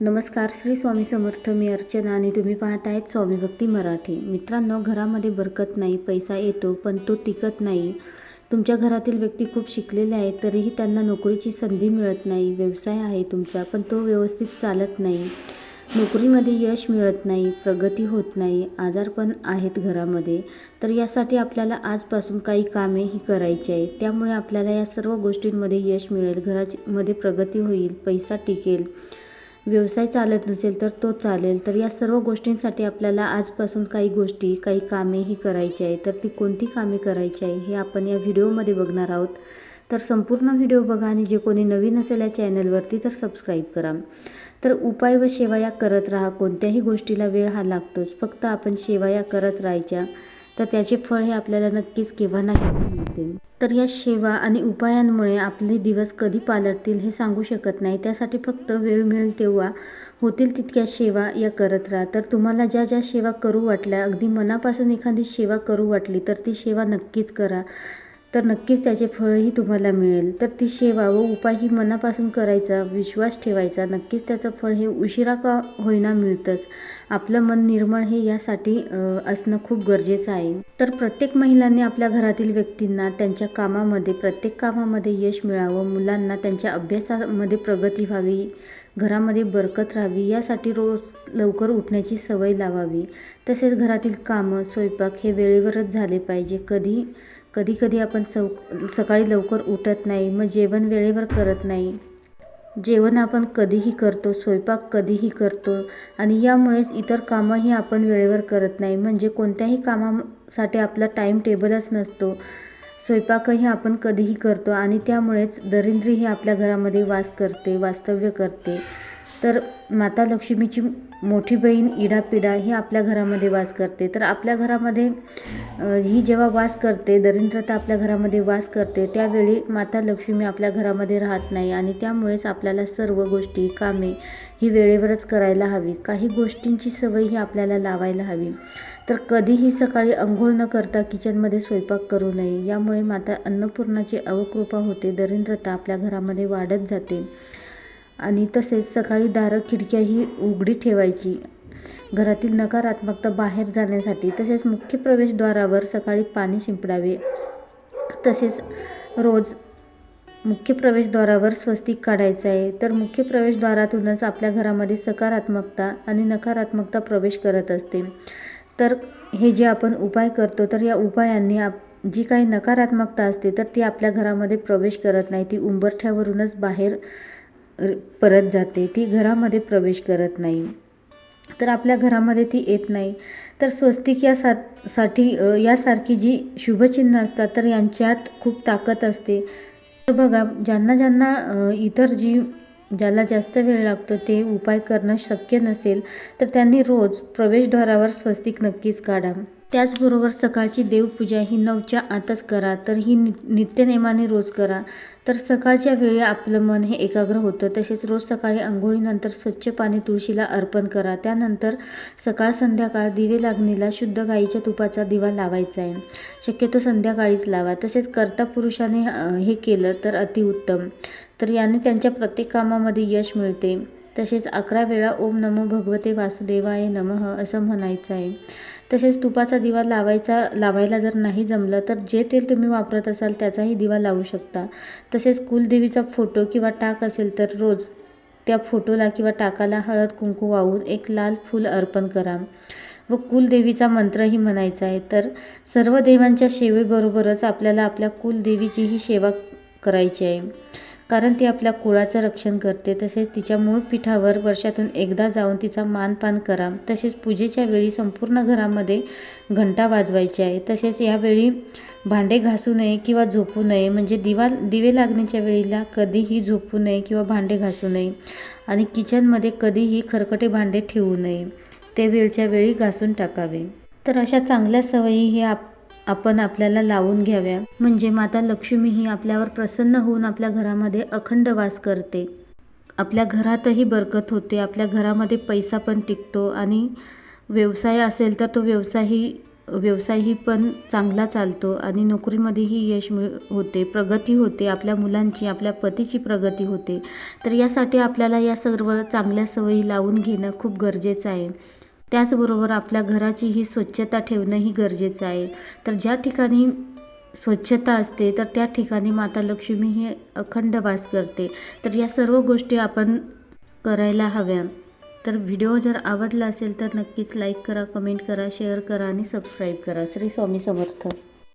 नमस्कार श्री स्वामी समर्थ मी अर्चना आणि तुम्ही पाहत आहेत स्वामी भक्ती मराठी. मित्रांनो घरामध्ये बरकत नाही पैसा येतो पण तो टिकत नाही. तुमच्या घरातील व्यक्ती खूप शिकलेले आहेत तरीही त्यांना नोकरीची संधी मिळत नाही. व्यवसाय आहे तुमचा पण तो व्यवस्थित चालत नाही. नोकरीमध्ये यश मिळत नाही प्रगती होत नाही आजार पण आहेत घरामध्ये. तर यासाठी आपल्याला आजपासून काही कामे ही करायची आहे त्यामुळे आपल्याला या सर्व गोष्टींमध्ये यश मिळेल घराची मध्ये प्रगती होईल पैसा टिकेल. व्यवसाय चालत नसेल तर तो चालेल. तर या सर्व गोष्टींसाठी आपल्याला आजपासून काही गोष्टी काही कामे ही करायची आहे तर ती कोणती कामे करायची आहे हे आपण या व्हिडिओमध्ये बघणार आहोत. तर संपूर्ण व्हिडिओ बघा आणि जे कोणी नवीन असेल या चॅनलवरती तर सबस्क्राईब करा. तर उपाय व सेवाया करत राहा. कोणत्याही गोष्टीला वेळ हा लागतोच. फक्त आपण सेवाया करत राहायच्या. तर त्याचे फळ हे आपल्याला नक्कीच केव्हा नाही केव्हा तर या सेवा आणि उपायांमुळे आपले दिवस कधी पालटतील हे सांगू शकत नाही. त्यासाठी फक्त वेळ मिळेल तेव्हा होतील तितक्या सेवा या करत राहा. तर तुम्हाला ज्या ज्या सेवा करू वाटल्या अगदी मनापासून एखादी सेवा करू वाटली तर ती सेवा नक्कीच करा. तर नक्कीच त्याचे फळही तुम्हाला मिळेल. तर ती सेवा व उपाय ही मनापासून करायचा विश्वास ठेवायचा नक्कीच त्याचं फळ हे उशिरा का होईना मिळतंच. आपलं मन निर्मळ हे यासाठी असणं खूप गरजेचं आहे. तर प्रत्येक महिलांनी आपल्या घरातील व्यक्तींना त्यांच्या कामामध्ये प्रत्येक कामामध्ये यश मिळावं मुलांना त्यांच्या अभ्यासामध्ये प्रगती व्हावी घरामध्ये बरकत राहावी यासाठी रोज लवकर उठण्याची सवय लावावी. तसेच घरातील कामं स्वयंपाक हे वेळेवरच झाले पाहिजे. कधी कधीकधी आपण सव सकाळी लवकर उठत नाही मग जेवण वेळेवर करत नाही. जेवण आपण कधीही करतो स्वयंपाक कधीही करतो आणि यामुळेच इतर कामंही आपण वेळेवर करत नाही. म्हणजे कोणत्याही कामासाठी आपला टाईम टेबलच नसतो. स्वयंपाकही आपण कधीही करतो आणि त्यामुळेच दरिद्री ही आपल्या घरामध्ये वास करते वास्तव्य करते. तर माता लक्ष्मीची मोठी बहीण इडापिडा ही आपल्या घरामध्ये वास करते. तर आपल्या घरामध्ये ही जेव्हा वास करते दरिद्रता आपल्या घरामध्ये वास करते त्यावेळी माता लक्ष्मी आपल्या घरामध्ये राहत नाही आणि त्यामुळेच आपल्याला सर्व गोष्टी कामे ही वेळेवरच करायला हवी. काही गोष्टींची सवय ही आपल्याला लावायला हवी. तर कधीही सकाळी अंघोळ न करता किचनमध्ये स्वयंपाक करू नये. यामुळे माता अन्नपूर्णाची अवकृपा होते दरिद्रता आपल्या घरामध्ये वाढत जाते. आणि तसेच सकाळी दारं खिडक्याही उघडी ठेवायची. घरातील नकारात्मकता बाहेर जाण्यासाठी तसेच मुख्य प्रवेशद्वारावर सकाळी पाणी शिंपडावे. तसेच रोज मुख्य प्रवेशद्वारावर स्वस्तिक काढायचं आहे. तर मुख्य प्रवेशद्वारातूनच आपल्या घरामध्ये सकारात्मकता आणि नकारात्मकता प्रवेश करत असते. तर हे जे आपण उपाय करतो तर या उपायांनी आप जी काही नकारात्मकता असते तर ती आपल्या घरामध्ये प्रवेश करत नाही. ती उंबरठ्यावरूनच बाहेर परत जाते. ती घरामध्ये प्रवेश करत नाही. तर आपल्या घरामध्ये ती येत नाही. तर स्वस्तिक या सा साठी यासारखी जी शुभचिन्ह असतात तर यांच्यात खूप ताकद असते. तर बघा ज्यांना ज्यांना इतर जी ज्याला जास्त वेळ लागतो ते उपाय करणं शक्य नसेल तर त्यांनी रोज प्रवेशद्वारावर स्वस्तिक नक्कीच काढा. त्याचबरोबर सकाळची देवपूजा ही नऊच्या आतच करा तर ही नि नित्यनेमाने रोज करा. तर सकाळच्या वेळी आपलं मन हे एकाग्र होतं. तसेच रोज सकाळी आंघोळीनंतर स्वच्छ पाणी तुळशीला अर्पण करा. त्यानंतर सकाळ संध्याकाळ दिवे लागणीला शुद्ध गाईच्या तुपाचा दिवा लावायचा आहे. शक्यतो संध्याकाळीच लावा. तसेच कर्ता पुरुषाने हे केलं तर अतिउत्तम. तर याने त्यांच्या प्रत्येक कामामध्ये यश मिळते. तसेच अकरा वेळा ओम नमो भगवते वासुदेवाय नमः असं म्हणायचं आहे. तसेच तुपाचा दिवा लावायचा लावायला जर नाही जमलं तर जे तेल तुम्ही वापरत असाल त्याचाही दिवा लावू शकता. तसेच कुलदेवीचा फोटो किंवा टाक असेल तर रोज त्या फोटोला किंवा टाकाला हळद कुंकू वाहून एक लाल फूल अर्पण करा. व कुलदेवीचा मंत्रही म्हणायचा आहे. तर सर्व देवांच्या सेवेबरोबरच आपल्याला आपल्या कुलदेवीचीही सेवा करायची आहे. कारण ती आपल्या कुळाचं रक्षण करते तसेच तिच्या मूळ पीठावर वर्षातून एकदा जाऊन तिचा मानपान करा. तसेच पूजेच्या वेळी संपूर्ण घरामध्ये घंटा वाजवायची आहे. तसेच यावेळी भांडे घासू नये किंवा झोपू नये म्हणजे दिवा दिवे लागण्याच्या वेळेला कधीही झोपू नये किंवा भांडे घासू नये आणि किचनमध्ये कधीही खरकटे भांडे ठेवू नये. ते वेळच्या वेळी घासून टाकावे. तर अशा चांगल्या सवयी हे आप आपण आपल्याला लावून घ्याव्या. म्हणजे माता लक्ष्मी ही आपल्यावर प्रसन्न होऊन आपल्या घरामध्ये अखंड वास करते. आपल्या घरातही बरकत होते. आपल्या घरामध्ये पैसा पण टिकतो आणि व्यवसाय असेल तर तो व्यवसायही व्यवसायही पण चांगला चालतो आणि नोकरीमध्येही यश मिळ होते. प्रगती होते. आपल्या मुलांची आपल्या पतीची प्रगती होते. तर यासाठी आपल्याला या सर्व चांगल्या सवयी लावून घेणं खूप गरजेचं आहे. त्याचबरोबर आपल्या घराची ही स्वच्छता ठेवणंही गरजेचं आहे. तर ज्या ठिकाणी स्वच्छता असते तर त्या ठिकाणी माता लक्ष्मी ही अखंड वास करते. तर या सर्व गोष्टी आपण करायला हव्या. तर व्हिडिओ जर आवडला असेल तर नक्कीच लाईक करा कमेंट करा शेअर करा आणि सबस्क्राईब करा. श्री स्वामी समर्थ.